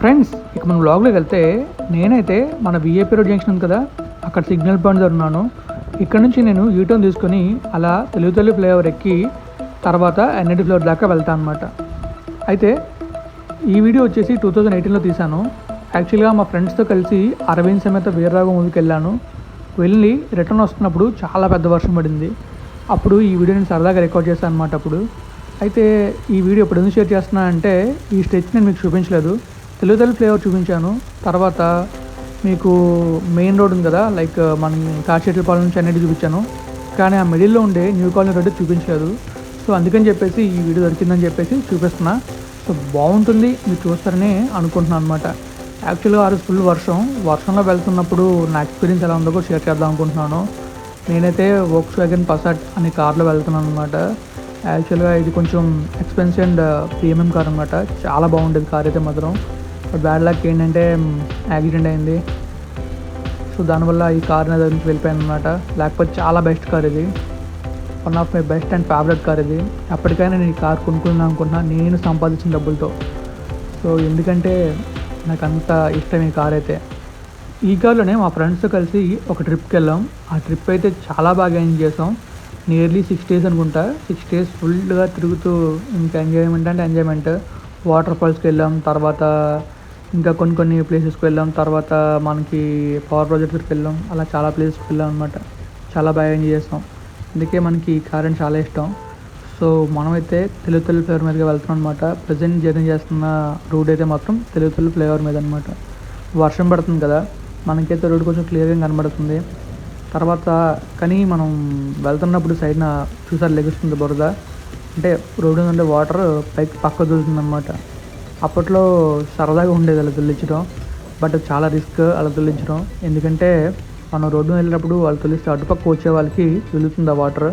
Friends ఇక మన బ్లాగ్లోకి వెళ్తే నేనైతే మన విఏపీ రోడ్ జంక్షన్ ఉంది కదా అక్కడ సిగ్నల్ పాయింట్ దగ్గర ఉన్నాను. ఇక్కడ నుంచి నేను యూటర్న్ తీసుకొని అలా తెలుగు తెలుగు ఫ్లేవర్ ఎక్కి తర్వాత ఎన్ఐటి ఫ్లేవర్ దాకా వెళ్తాను అనమాట అయితే ఈ వీడియో వచ్చేసి టూ థౌజండ్ ఎయిటీన్లో తీశాను. యాక్చువల్గా మా ఫ్రెండ్స్తో కలిసి అరవింద్ సమేత వీరరాఘవ మూవీకి వెళ్ళాను. వెళ్ళి రిటర్న్ వస్తున్నప్పుడు చాలా పెద్ద వర్షం పడింది. అప్పుడు ఈ వీడియో నేను సరదాగా రికార్డ్ చేశాను అనమాట అప్పుడు. అయితే ఈ వీడియో ఇప్పుడు ఎందుకు షేర్ చేస్తున్నా అంటే ఈ స్టెచ్ నేను మీకు చూపించలేదు. తెలుగుతల్లి ఫ్లేవర్ చూపించాను. తర్వాత మీకు మెయిన్ రోడ్ ఉంది కదా లైక్ మన కాచేటిపాలెం నుంచి అన్నిటి చూపించాను. కానీ ఆ మిడిల్లో ఉండే న్యూ కాలనీ రోడ్డు చూపించలేదు. సో అందుకని చెప్పేసి ఈ వీడియో దొరికిందని చెప్పేసి చూపిస్తున్నా. సో బాగుంటుంది మీరు చూస్తారని అనుకుంటున్నాను అనమాట యాక్చువల్గా ఆ రోజు ఫుల్ వర్షం. వర్షంలో వెళ్తున్నప్పుడు నా ఎక్స్పీరియన్స్ ఎలా ఉందో కూడా షేర్ చేద్దాం అనుకుంటున్నాను. నేనైతే వోక్స్ వ్యాగన్ పసాట్ అనే కార్లో వెళ్తున్నాను అనమాట యాక్చువల్గా ఇది కొంచెం ఎక్స్పెన్సివ్ అండ్ ప్రీమియం కార్ అనమాట చాలా బాగుండేది కార్ అయితే మాత్రం. బ్యాడ్ లక్ ఏంటంటే యాక్సిడెంట్ అయింది. సో దానివల్ల ఈ కార్ అనేది వెళ్ళిపోయాను అనమాట లేకపోతే చాలా బెస్ట్ కార్ ఇది. One of my best and favourite car ఇది. ఎప్పటికైనా నేను ఈ కార్ కొనుక్కుందాం అనుకుంటున్నా. నేను సంపాదించిన డబ్బులతో. సో ఎందుకంటే నాకు అంత ఇష్టం ఈ కార్ అయితే. ఈ కార్లోనే మా ఫ్రెండ్స్తో కలిసి ఒక ట్రిప్కి వెళ్ళాం. ఆ ట్రిప్ అయితే చాలా బాగా ఎంజాయ్ చేసాం. నియర్లీ సిక్స్ డేస్ అనుకుంటా. సిక్స్ డేస్ ఫుల్గా తిరుగుతూ ఇంకా ఎంజాయ్మెంట్ అంటే ఎంజాయ్మెంట్ వాటర్ ఫాల్స్కి వెళ్ళాం. తర్వాత ఇంకా కొన్ని కొన్ని ప్లేసెస్కి వెళ్ళాం. తర్వాత మనకి పవర్ ప్రాజెక్ట్కి వెళ్ళాం. అలా చాలా ప్లేసెస్కి వెళ్ళాం అనమాట చాలా బాగా ఎంజాయ్ చేస్తాం అందుకే మనకి ఈ కార్ అంటే చాలా ఇష్టం. సో మనమైతే తెలుగు తెలుగు ఫ్లేవర్ మీదగా వెళ్తున్నాం అనమాట ప్రజెంట్ జర్నీ చేస్తున్న రూట్ అయితే మాత్రం తెలుగు తెలుగు ఫ్లేవర్ మీద అనమాట వర్షం పడుతుంది కదా. మనకైతే రోడ్ కొంచెం క్లియర్గా కనబడుతుంది. తర్వాత కానీ మనం వెళ్తున్నప్పుడు సైడ్న చూసారు లెగుస్తుంది బురద. అంటే రోడ్డు నుండి వాటర్ పైకి పక్క దొరుకుతుంది అనమాట అప్పట్లో సరదాగా ఉండేది అలా తొలించడం బట్ చాలా రిస్క్ అలా తొలించడం. ఎందుకంటే మనం రోడ్డు వెళ్ళినప్పుడు వాళ్ళు తొలిస్తే అటుపక్క వచ్చే వాళ్ళకి వెళుతుంది ఆ వాటర్.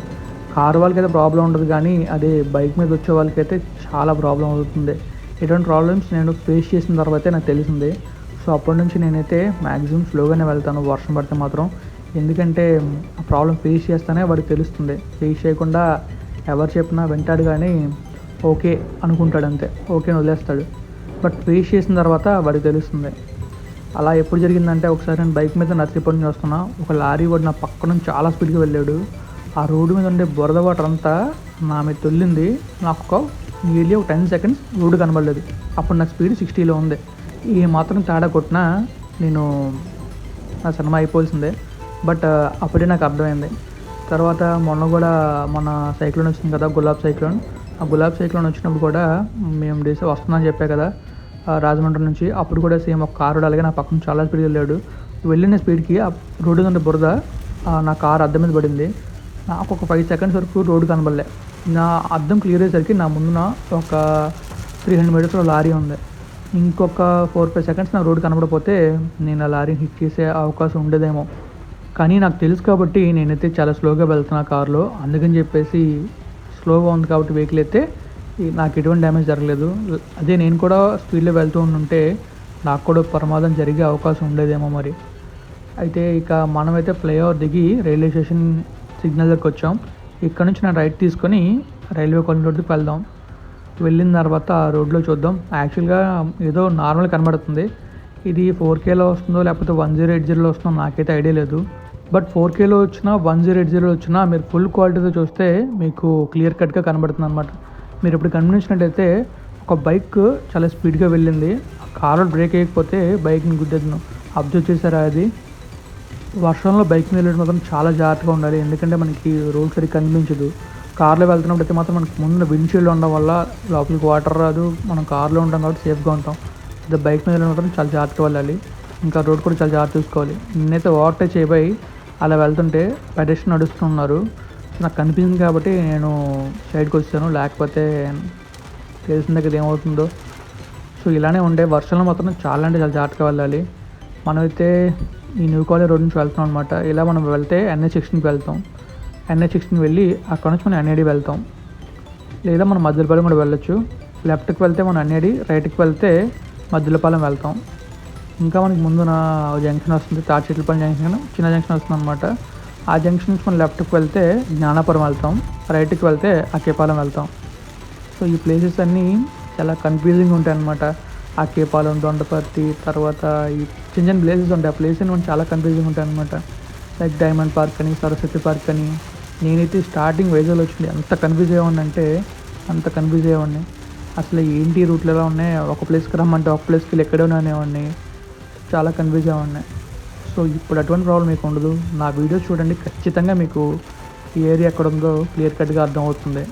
కారు వాళ్ళకి అయితే ప్రాబ్లం ఉండదు కానీ అదే బైక్ మీద వచ్చే వాళ్ళకి అయితే చాలా ప్రాబ్లం అవుతుంది. ఎటువంటి ప్రాబ్లమ్స్ నేను ఫేస్ చేసిన తర్వాతే నాకు తెలిసింది. సో అప్పటి నుంచి నేనైతే మ్యాక్సిమం స్లోగానే వెళ్తాను వర్షం పడితే మాత్రం. ఎందుకంటే ఆ ప్రాబ్లం ఫేస్ చేస్తానే వాడికి తెలుస్తుంది. ఫేస్ చేయకుండా ఎవరు చెప్పినా వింటాడు కానీ ఓకే అనుకుంటాడు అంతే ఓకే వదిలేస్తాడు. బట్ ఫేస్ చేసిన తర్వాత వాడికి తెలుస్తుంది. అలా ఎప్పుడు జరిగిందంటే ఒకసారి నేను బైక్ మీద నచ్చి పని చేస్తున్నా. ఒక లారీ వాడు నా పక్క నుంచి చాలా స్పీడ్గా వెళ్ళాడు. ఆ రోడ్డు మీద ఉండే బురద వాటర్ అంతా నా మీద తొల్లింది నాకు ఒక నియర్లీ ఒక టెన్ సెకండ్స్ రోడ్డు కనబడలేదు. అప్పుడు నా స్పీడ్ సిక్స్టీలో ఉంది. ఏ మాత్రం తేడా కొట్టినా నేను నా సినిమా అయిపోవాల్సిందే. బట్ అప్పుడే నాకు అర్థమైంది. తర్వాత మొన్న కూడా మన సైక్లోన్ వచ్చింది కదా గులాబ్ సైక్లోన్. ఆ గులాబ్ సైక్లోన్ వచ్చినప్పుడు కూడా మేము డేస్ వస్తుందని చెప్పా కదా రాజమండ్రి నుంచి. అప్పుడు కూడా సేమ్ ఒక కారు అలాగే నా పక్కన చాలా స్పీడ్ వెళ్ళాడు. వెళ్ళిన స్పీడ్కి ఆ రోడ్డు కంటే బురద నా కారు అద్దం మీద పడింది. నాకు ఒక ఫైవ్ సెకండ్స్ వరకు రోడ్డు కనబడలే. నా అద్దం క్లియర్ అయ్యేసరికి నా ముందున ఒక త్రీ హండ్రెడ్ మీటర్స్లో లారీ ఉంది. ఇంకొక ఫోర్ ఫైవ్ సెకండ్స్ నా రోడ్డు కనబడపోతే నేను ఆ లారీని హిట్ చేసే అవకాశం ఉండేదేమో. కానీ నాకు తెలుసు కాబట్టి నేనైతే చాలా స్లోగా వెళ్తున్నా కారులో. అందుకని చెప్పేసి స్లోగా ఉంది కాబట్టి వెహికల్ అయితే నాకు ఎటువంటి డ్యామేజ్ జరగలేదు. అదే నేను కూడా స్పీడ్లో వెళ్తూ ఉంటే నాకు కూడా ప్రమాదం జరిగే అవకాశం ఉండేదేమో మరి. అయితే ఇక మనమైతే ఫ్లైఓవర్ దిగి రైల్వే స్టేషన్ సిగ్నల్ దగ్గరికి వచ్చాం. ఇక్కడ నుంచి నేను రైట్ తీసుకొని రైల్వే కాలనీ రోడ్డుకి వెళ్దాం. వెళ్ళిన తర్వాత ఆ రోడ్లో చూద్దాం. యాక్చువల్గా ఏదో నార్మల్ కనబడుతుంది. ఇది ఫోర్ కేలో వస్తుందో లేకపోతే వన్ జీరో ఎయిట్ జీరోలో వస్తుందో నాకైతే ఐడియా లేదు. బట్ ఫోర్ కేలో వచ్చినా వన్ జీరో ఎయిట్ జీరో వచ్చినా మీరు ఫుల్ క్వాలిటీతో చూస్తే మీకు క్లియర్ కట్గా కనబడుతుంది అనమాట మీరు ఇప్పుడు గమనించినట్టయితే ఒక బైక్ చాలా స్పీడ్గా వెళ్ళింది. ఆ కారు బ్రేక్ వేయకపోతే బైక్ని గుద్దేద్దాం. అబ్జర్వ్ చేశారా అది? వర్షంలో బైక్ మీద వెళ్ళడం మాత్రం చాలా జాగ్రత్తగా ఉండాలి. ఎందుకంటే మనకి రోడ్ సరిగ్గా కనిపించదు. కార్లో వెళ్తున్నప్పుడు అయితే మాత్రం మనకి ముందు విండ్షీల్డ్ ఉండడం వల్ల లోపలికి వాటర్ రాదు. మనం కార్లో ఉంటాం కాబట్టి సేఫ్గా ఉంటాం. అదే బైక్ మీద వెళ్ళడం మాత్రం చాలా జాగ్రత్తగా వెళ్ళాలి. ఇంకా రోడ్ కూడా చాలా జాగ్రత్త చూసుకోవాలి. నేనైతే ఓవర్టేక్ చేయబోయి అలా వెళ్తుంటే పెడెస్ట్రియన్ నడుస్తున్నారు. నాకు కనిపించింది కాబట్టి నేను సైడ్కి వచ్చాను. లేకపోతే తెలిసిన దగ్గర ఏమవుతుందో. సో ఇలానే ఉండే. వర్షంలో మాత్రం చాలా అంటే చాలా జాగ్రత్తగా వెళ్ళాలి. మనమైతే ఈ న్యూ కాలేజ్ రోడ్ నుంచి వెళ్తాం అనమాట ఇలా మనం వెళ్తే ఎన్ఐ సెక్షన్కి వెళ్తాం. ఎన్ఐ సెక్షన్కి వెళ్ళి అక్కడ నుంచి మనం ఎన్ఐడి వెళ్తాం. లేదా మనం మధ్యలపాలెం కూడా వెళ్ళొచ్చు. లెఫ్ట్కి వెళ్తే మనం అన్నేడి రైట్కి వెళ్తే మధ్యలపాలెం వెళ్తాం. ఇంకా మనకి ముందున జంక్షన్ వస్తుంది తాడిచెట్లపాలెం జంక్షన్ చిన్న జంక్షన్ వస్తుంది అనమాట ఆ జంక్షన్ నుంచి మనం లెఫ్ట్కి వెళ్తే జ్ఞానాపురం వెళ్తాం రైట్కి వెళ్తే అకేపాలెం వెళ్తాం. సో ఈ ప్లేసెస్ అన్నీ చాలా కన్ఫ్యూజింగ్ ఉంటాయి అనమాట అకేపాలెం దొండపర్తి తర్వాత ఈ చిన్న చిన్న ప్లేసెస్ ఉంటాయి. ఆ ప్లేసెస్ మనం చాలా కన్ఫ్యూజింగ్ ఉంటాయి అనమాట లైక్ డైమండ్ పార్క్ అని సరస్వతి పార్క్ అని. నేనైతే స్టార్టింగ్ వైజాగ్లో వచ్చింది. ఎంత కన్ఫ్యూజ్ అయ్యేవాడిని అంటే అంత కన్ఫ్యూజ్ అయ్యేవాడిని అసలు ఏంటి రూట్లు ఎలా ఉన్నాయి? ఒక ప్లేస్కి రమ్మంటే ఒక ప్లేస్కి వెళ్ళి ఎక్కడే అనేవాడిని. చాలా కన్ఫ్యూజ్ ఉన్నాయి. సో ఇప్పుడు అటువంటి ప్రాబ్లం మీకు ఉండదు. నా వీడియోస్ చూడండి. ఖచ్చితంగా మీకు ఈ ఏరియా ఎక్కడ ఉందో క్లియర్ కట్గా అర్థమవుతుంది.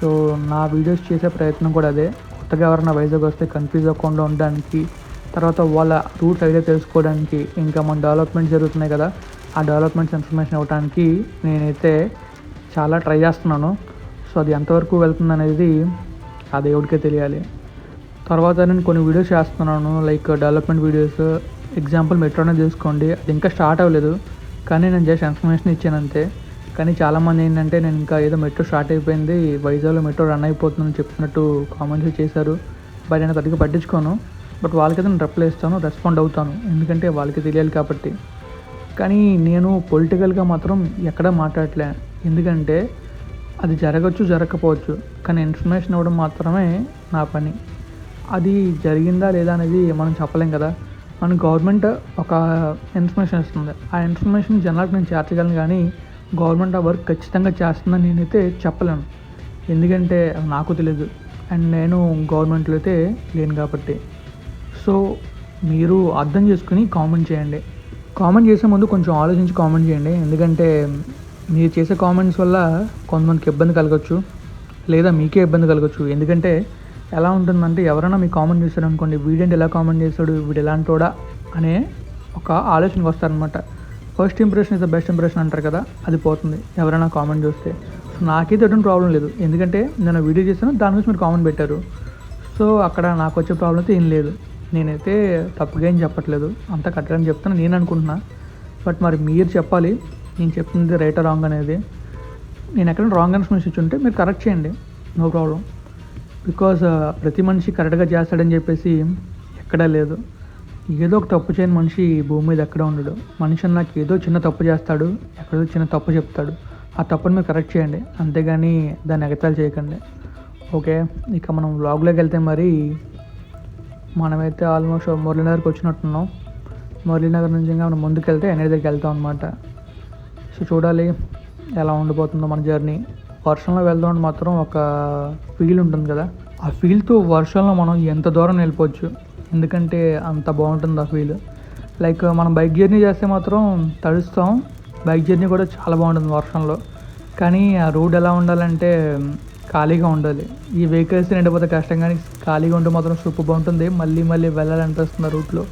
సో నా వీడియోస్ చేసే ప్రయత్నం కూడా అదే. కొత్తగా ఎవరైనా వైజాగ్ వస్తే కన్ఫ్యూజ్ అవ్వకుండా ఉండడానికి తర్వాత వాళ్ళ రూట్స్ ఐడియా తెలుసుకోవడానికి ఇంకా మన డెవలప్మెంట్ జరుగుతున్నాయి కదా. ఆ డెవలప్మెంట్స్ ఇన్ఫర్మేషన్ ఇవ్వడానికి నేనైతే చాలా ట్రై చేస్తున్నాను. సో అది ఎంతవరకు వెళ్తుంది అనేది ఆ దేవుడికే తెలియాలి. తర్వాత నేను కొన్ని వీడియోస్ చేస్తున్నాను లైక్ డెవలప్మెంట్ వీడియోస్ ఎగ్జాంపుల్ మెట్రోనే తీసుకోండి అది ఇంకా స్టార్ట్ అవ్వలేదు కానీ నేను జస్ట్ ఇన్ఫర్మేషన్ ఇచ్చాను అంతే. కానీ చాలామంది ఏంటంటే నేను ఇంకా ఏదో మెట్రో స్టార్ట్ అయిపోయింది వైజాగ్లో మెట్రో రన్ అయిపోతుందని చెప్పినట్టు కామెంట్స్ చేశారు. బట్ నేను పెద్దగా పట్టించుకోను. బట్ వాళ్ళకైతే నేను రిప్లై ఇస్తాను రెస్పాండ్ అవుతాను. ఎందుకంటే వాళ్ళకి తెలియాలి కాబట్టి. కానీ నేను పొలిటికల్గా మాత్రం ఎక్కడ మాట్లాడలే. ఎందుకంటే అది జరగచ్చు జరగకపోవచ్చు. కానీ ఇన్ఫర్మేషన్ ఇవ్వడం మాత్రమే నా పని. అది జరిగిందా లేదా అనేది మనం చెప్పలేం కదా. మన గవర్నమెంట్ ఒక ఇన్ఫర్మేషన్ ఇస్తుంది. ఆ ఇన్ఫర్మేషన్ జనాలకు నేను చేర్చగలను కానీ గవర్నమెంట్ ఆ వర్క్ ఖచ్చితంగా చేస్తుందని నేనైతే చెప్పలేను. ఎందుకంటే నాకు తెలియదు అండ్ నేను గవర్నమెంట్లో అయితే లేను కాబట్టి. సో మీరు అర్థం చేసుకుని కామెంట్ చేయండి. కామెంట్ చేసే ముందు కొంచెం ఆలోచించి కామెంట్ చేయండి. ఎందుకంటే మీరు చేసే కామెంట్స్ వల్ల కొంతమందికి ఇబ్బంది కలగచ్చు. లేదా మీకే ఇబ్బంది కలగచ్చు. ఎందుకంటే ఎలా ఉంటుందంటే ఎవరైనా మీకు కామెంట్ చేశారు అనుకోండి వీడేంటి ఎలా కామెంట్ చేస్తాడు వీడు ఎలాంటోడా అనే ఒక ఆలోచనకు వస్తారనమాట first impression is the best impression అంటారు కదా అది పోతుంది ఎవరైనా కామెంట్ చూస్తే. సో నాకైతే ఎటువంటి ప్రాబ్లం లేదు. ఎందుకంటే నేను వీడియో చేశాను దాని గురించి మీరు కామెంట్ పెట్టారు. సో అక్కడ నాకు వచ్చే ప్రాబ్లం అయితే ఏం లేదు. నేనైతే తప్పుగా ఏం చెప్పట్లేదు అంత కట్టడం చెప్తాను నేను అనుకుంటున్నా. బట్ మరి మీరు చెప్పాలి నేను చెప్తుంది రైట్ రాంగ్ అనేది. నేను ఎక్కడ రాంగ్ ఇన్ఫర్మేషన్ ఇచ్చి ఉంటే మీరు కరెక్ట్ చేయండి నో ప్రాబ్లం బికాజ్ uh, ప్రతి మనిషి కరెక్ట్గా చేస్తాడని చెప్పేసి ఎక్కడా లేదు. ఏదో ఒక తప్పు చేయని మనిషి భూమి మీద ఎక్కడ ఉండడు. మనిషి నాకు ఏదో చిన్న తప్పు చేస్తాడు ఎక్కడో చిన్న తప్పు చెప్తాడు. ఆ తప్పుని మీరు కరెక్ట్ చేయండి. అంతేగాని దాన్ని ఎగతాలు చేయకండి. ఓకే? ఇక మనం వ్లాగ్లోకి వెళ్తే మరి మనమైతే ఆల్మోస్ట్ మురళీనగర్కి వచ్చినట్టున్నాం. మురళీనగర్ నుంచి ఇంకా మనం ముందుకు వెళ్తే ఎన్ఐ దగ్గరికి వెళ్తాం అనమాట సో చూడాలి ఎలా ఉండిపోతుందో మన జర్నీ. వర్షంలో వెళ్దాం మాత్రం ఒక ఫీల్ ఉంటుంది కదా. ఆ ఫీల్తో వర్షంలో మనం ఎంత దూరం వెళ్ళిపోవచ్చు? ఎందుకంటే అంత బాగుంటుంది ఆ ఫీల్ లైక్ మనం బైక్ జర్నీ చేస్తే మాత్రం తడుస్తాం. బైక్ జర్నీ కూడా చాలా బాగుంటుంది వర్షంలో. కానీ ఆ రోడ్ ఎలా ఉండాలంటే ఖాళీగా ఉండాలి. ఈ వెహికల్స్ నిండిపోతే కష్టం కానీ ఖాళీగా ఉంటే మాత్రం సూపర్ బాగుంటుంది. మళ్ళీ మళ్ళీ వెళ్ళాలనిపిస్తుంది రూట్లో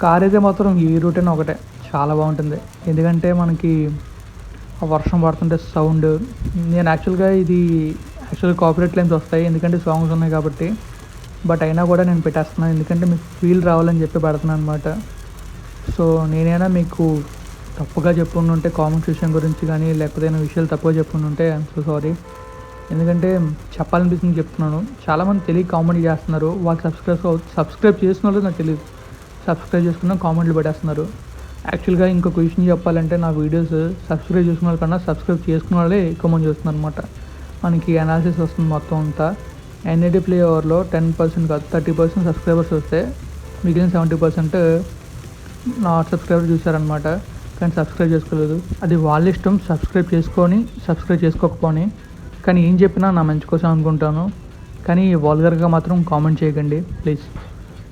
కార్ అయితే మాత్రం ఈ రూట్ అయినా ఒకటే. చాలా బాగుంటుంది. ఎందుకంటే మనకి వర్షం పడుతుంటే సౌండ్. నేను యాక్చువల్గా ఇది యాక్చువల్గా కాపరేట్ లైన్స్ వస్తాయి. ఎందుకంటే సాంగ్స్ ఉన్నాయి కాబట్టి. బట్ అయినా కూడా నేను పెట్టేస్తున్నాను. ఎందుకంటే మీకు ఫీల్ రావాలని చెప్పి పెడుతున్నాను అనమాట సో నేనైనా మీకు తప్పుగా చెప్పుకుంటుంటే కామెంట్స్ విషయం గురించి కానీ లేకపోతే ఏమైనా విషయాలు తప్పుగా చెప్పుకుంటుంటే ఐఎమ్ సో సారీ ఎందుకంటే చెప్పాలనిపిస్తుంది చెప్తున్నాను. చాలామంది తెలియ కామెంట్ చేస్తున్నారు. వాళ్ళు సబ్స్క్రైబ్ సబ్స్క్రైబ్ చేసిన వాళ్ళు నాకు తెలియదు సబ్స్క్రైబ్ చేసుకున్న కామెంట్లు పెట్టేస్తున్నారు. యాక్చువల్గా ఇంకొక విషయం చెప్పాలంటే నా వీడియోస్ సబ్స్క్రైబ్ చేసుకున్న వాళ్ళకన్నా సబ్స్క్రైబ్ చేసుకున్న వాళ్ళే ఎక్కువ మంది చూస్తున్నారు అనమాట మనకి అనాలిసిస్ వస్తుంది మొత్తం అంతా. ఎన్ఐడి ప్లే ఓవర్లో టెన్ పర్సెంట్ కాదు థర్టీ పర్సెంట్ సబ్స్క్రైబర్స్ వస్తే మిగిలిన సెవెంటీ పర్సెంట్ నాట్ సబ్స్క్రైబర్ చూసారనమాట కానీ సబ్స్క్రైబ్ చేసుకోలేదు. అది వాళ్ళ ఇష్టం సబ్స్క్రైబ్ చేసుకొని సబ్స్క్రైబ్ చేసుకోకపోని. కానీ ఏం చెప్పినా నా మంచి కోసం అనుకుంటాను. కానీ వాల్గర్గా మాత్రం కామెంట్ చేయకండి ప్లీజ్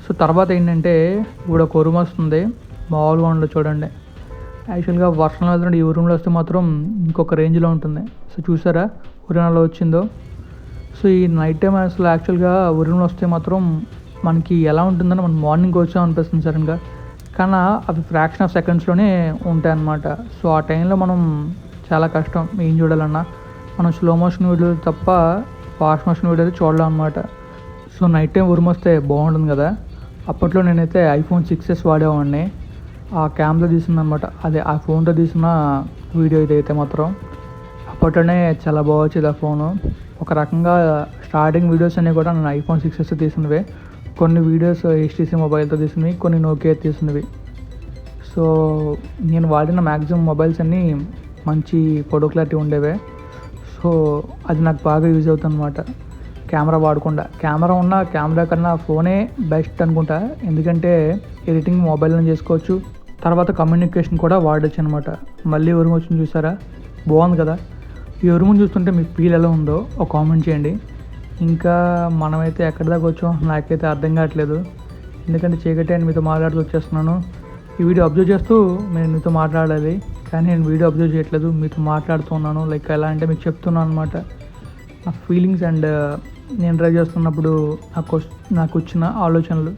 సో తర్వాత ఏంటంటే ఇప్పుడు ఒక ఉరుము వస్తుంది. మామూలుగా ఉండదు చూడండి. యాక్చువల్గా వర్షంలో వెళ్తుంటే ఈ రూమ్లో వస్తే మాత్రం ఇంకొక రేంజ్లో ఉంటుంది. సో చూసారా? ఉరుములో వచ్చిందో? సో ఈ నైట్ టైం అసలు యాక్చువల్గా ఉరుములు వస్తే మాత్రం మనకి ఎలా ఉంటుందని మనం మార్నింగ్ వచ్చాం అనిపిస్తుంది సడన్గా కానీ అవి ఫ్రాక్షన్ ఆఫ్ సెకండ్స్లోనే ఉంటాయి అన్నమాట సో ఆ టైంలో మనం చాలా కష్టం. ఏం చూడాలన్నా? మనం స్లో మోషన్ వీడియోలు తప్ప ఫాస్ట్ మోషన్ వీడియోలు చూడలేం అనమాట సో నైట్ టైం ఉరిమొస్తే బాగుంటుంది కదా? అప్పట్లో నేనైతే ఐఫోన్ సిక్స్ ఎస్ వాడేవాడిని. ఆ క్యామ్లో తీసిందనమాట అదే ఆ ఫోన్తో తీసిన వీడియో ఇదైతే మాత్రం. అప్పట్లోనే చాలా బాగా వచ్చేది ఆ ఫోను ఒక రకంగా స్టార్టింగ్ వీడియోస్ అన్నీ కూడా నేను ఐఫోన్ సిక్స్ ఎస్ తీసినవి. కొన్ని వీడియోస్ హెచ్టీసీ మొబైల్తో తీసినవి కొన్ని నోకియా తీసినవి. సో నేను వాడిన మ్యాక్సిమం మొబైల్స్ అన్నీ మంచి ఫోటో క్లారిటీ ఉండేవే. సో అది నాకు బాగా యూజ్ అవుతుంది అనమాట కెమెరా వాడకుండా. కెమెరా ఉన్న కెమెరా కన్నా ఫోనే బెస్ట్ అనుకుంటా. ఎందుకంటే ఎడిటింగ్ మొబైల్లో చేసుకోవచ్చు. తర్వాత కమ్యూనికేషన్ కూడా వాడచ్చు అనమాట మళ్ళీ ఉరుము వచ్చింది చూసారా? బాగుంది కదా? ఈ ఉరుమును చూస్తుంటే మీకు ఫీల్ ఎలా ఉందో ఒక కామెంట్ చేయండి. ఇంకా మనమైతే ఎక్కడి దాకా వచ్చాం నాకైతే అర్థం కావట్లేదు. ఎందుకంటే చీకటి అని మీతో మాట్లాడుతూ వచ్చేస్తున్నాను. ఈ వీడియో అబ్జర్వ్ చేస్తూ నేను మీతో మాట్లాడాలి. కానీ నేను వీడియో అబ్జర్వ్ చేయట్లేదు. మీతో మాట్లాడుతున్నాను లైక్ ఎలా అంటే మీకు చెప్తున్నాను అనమాట నా ఫీలింగ్స్ అండ్ నేను డ్రైవ్ చేస్తున్నప్పుడు నాకు నాకు వచ్చిన ఆలోచనలు.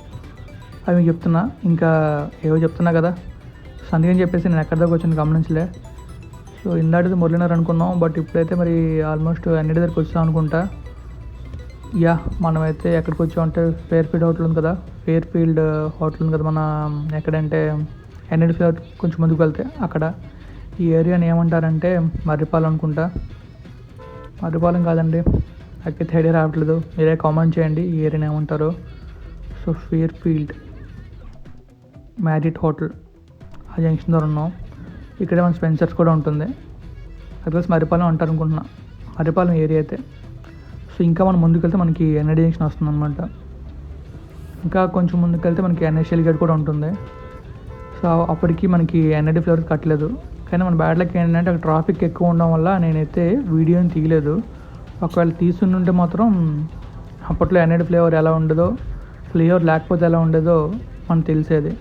అవి మీకు చెప్తున్నా. ఇంకా ఏవో చెప్తున్నా కదా. సో అందుకని చెప్పేసి నేను ఎక్కడి దాకా వచ్చాను గమనించలే. సో ఇందాటిది మురళీనగర్ అనుకున్నాం. బట్ ఇప్పుడైతే మరి ఆల్మోస్ట్ అన్నిటి దగ్గరికి వచ్చాం అనుకుంటా. యా మనమైతే ఎక్కడికి వచ్చామంటే ఫేర్ ఫీల్డ్ హోటల్ ఉంది కదా. ఫేర్ ఫీల్డ్ హోటల్ ఉంది కదా మన ఎక్కడంటే ఎన్ఎడి ఫ్లేవర్ కొంచెం ముందుకు వెళ్తే అక్కడ. ఈ ఏరియాని ఏమంటారంటే మర్రిపాలెం అనుకుంటా. మర్రిపాలెం కాదండి. నాకైతే ఐడియా రావట్లేదు మీరే కామెంట్ చేయండి. ఈ ఏరియాని ఏమంటారు. So Fairfield Marriott hotel ఆ జంక్షన్ ద్వారా ఉన్నాం. ఇక్కడే మన స్పెన్సర్స్ కూడా ఉంటుంది. అట్లా మరిపాలెం అంటారు అనుకుంటున్నా మరిపాలెం ఏరియా అయితే. సో ఇంకా మనం ముందుకెళ్తే మనకి ఎన్ఐడి జంక్షన్ వస్తుంది అనమాట ఇంకా కొంచెం ముందుకెళ్తే మనకి ఎన్ఎస్ఎల్ గేట్ కూడా ఉంటుంది. సో అప్పటికి మనకి ఎన్ఐడి ఫ్లేవర్ కట్టలేదు. కానీ మన బ్యాడ్ లక్ ఏంటంటే అక్కడ ట్రాఫిక్ ఎక్కువ ఉండడం వల్ల నేనైతే వీడియోని తీయలేదు. ఒకవేళ తీసుంటే మాత్రం అప్పట్లో ఎన్ఐడి ఫ్లేవర్ ఎలా ఉండదో ఫ్లేవర్ లేకపోతే ఎలా ఉండేదో మనకు తెలిసేది.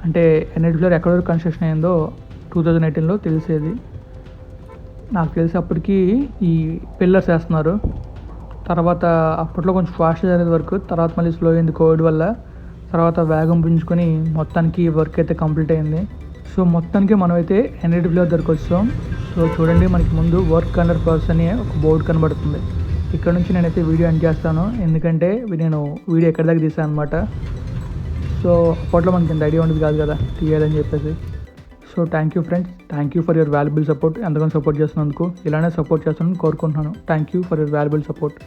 అంటే ఎన్ఐడి ఫ్లేవర్ ఎక్కడ వరకు కన్స్ట్రక్షన్ అయిందో టూ థౌజండ్ ఎయిటీన్లో తెలిసేది. నాకు తెలిసి అప్పటికి ఈ పిల్లర్స్ వేస్తున్నారు. తర్వాత అప్పట్లో కొంచెం ఫాస్ట్ జరిగేది వర్క్ తర్వాత మళ్ళీ స్లో అయింది కోవిడ్ వల్ల. తర్వాత వేగం పుంజుకొని మొత్తానికి వర్క్ అయితే కంప్లీట్ అయింది. సో మొత్తానికి మనమైతే ఎన్ఐడి దగ్గరకు వచ్చాం. సో చూడండి మనకి ముందు వర్క్ అండర్ ప్రాసెస్ అని ఒక బోర్డు కనబడుతుంది. ఇక్కడ నుంచి నేనైతే వీడియో ఎండ్ చేస్తాను. ఎందుకంటే నేను వీడియో ఎక్కడి దాకా తీసాను అనమాట సో అప్పట్లో మనకి ఇంత ఐడియా ఉండేది కాదు కదా తీయాలని చెప్పేసి. So thank you friends thank you for your valuable support ఎంతగానో సపోర్ట్ చేస్తున్నందుకు ఇలానే సపోర్ట్ చేస్తానని కోరుకుంటున్నాను. Thank you for your valuable support